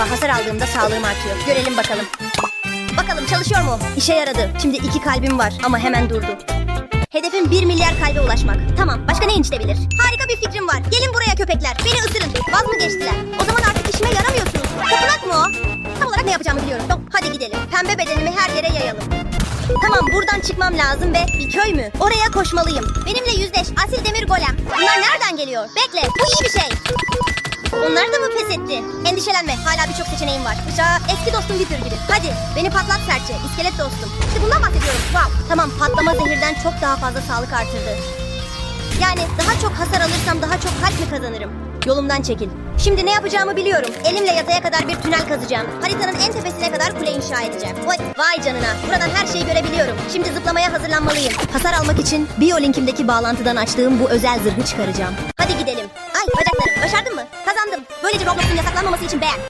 defa hasar aldığımda sağlığım artıyor. Görelim bakalım. Bakalım çalışıyor mu? İşe yaradı. Şimdi iki kalbim var ama hemen durdu. Hedefim 1 milyar kalbe ulaşmak. Tamam, başka ne incitebilir? Harika bir fikrim var. Gelin buraya köpekler. Beni ısırın. Vaz mı geçtiler? O zaman artık işime yaramıyorsunuz. Tapınak mı o? Tam olarak ne yapacağımı biliyorum. Yok, hadi gidelim. Pembe bedenimi her yere yayalım. Tamam, buradan çıkmam lazım ve bir köy mü? Oraya koşmalıyım. Benimle yüzleş. Asil demir golem. Bunlar nereden geliyor? Bekle, bu iyi bir şey. Onlar da mı pes etti? Endişelenme, hala birçok seçeneğim var. Bıçağı eski dostum bir tür gibi. Hadi, beni patlat serçe, iskelet dostum. İşte bundan bahsediyorum. Wow, tamam patlama zehirden çok daha fazla sağlık artırdı. Yani daha çok hasar alırsam daha çok kalp mi kazanırım? Yolumdan çekil. Şimdi ne yapacağımı biliyorum. Elimle yataya kadar bir tünel kazacağım. Haritanın en tepesine kadar kule inşa edeceğim. Vay, vay canına. Buradan her şeyi görebiliyorum. Şimdi zıplamaya hazırlanmalıyım. Hasar almak için BioLink'imdeki bağlantıdan açtığım bu özel zırhı çıkaracağım. Hadi gidelim. Ay bacaklarım. Başardın mı? Kazandım. Böylece Roblox'un yasaklanmaması için beğen.